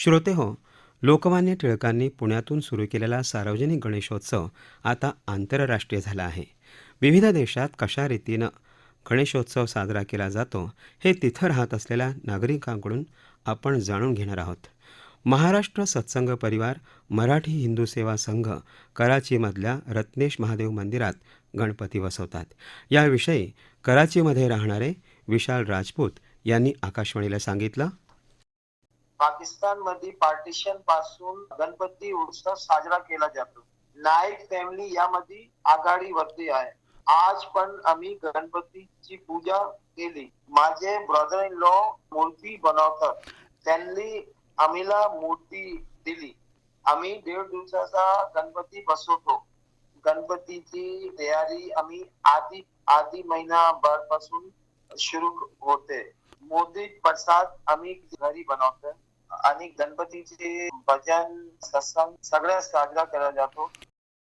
श्रोते हो लोकमान्य टिळकांनी पुण्यातून सुरू केलेला सार्वजनिक गणेशोत्सव आता आंतरराष्ट्रीय झाला आहे. विविध देशात कशा रीतीनं गणेशोत्सव साजरा केला जातो हे तिथं राहत असलेल्या नागरिकांकडून आपण जाणून घेणार आहोत. महाराष्ट्र सत्संग परिवार मराठी हिंदू सेवा संघ कराचीमधल्या रत्नेश महादेव मंदिरात गणपती बसवतात. याविषयी कराचीमध्ये राहणारे विशाल राजपूत यांनी आकाशवाणीला सांगितलं. पाकिस्तानमध्ये पार्टिशनपासून गणपती उत्सव साजरा केला जातो. नाईक फॅमिली यामध्ये आघाडीवरती आहे. आज पण आम्ही गणपतीची पूजा केली. माझे ब्रदर इन लॉ मूर्ती बनवतात. त्यांनी आम्हीला मूर्ती दिली. आम्ही दीड दिवसाचा गणपती बसवतो. गणपतीची तयारी आम्ही आधी आधी महिनाभरपासून सुरू होते. मोदी प्रसाद आम्ही घरी बनवतो. आणि गणपतीचे भजन सत्संग सगळ्या साजरा केला जातो.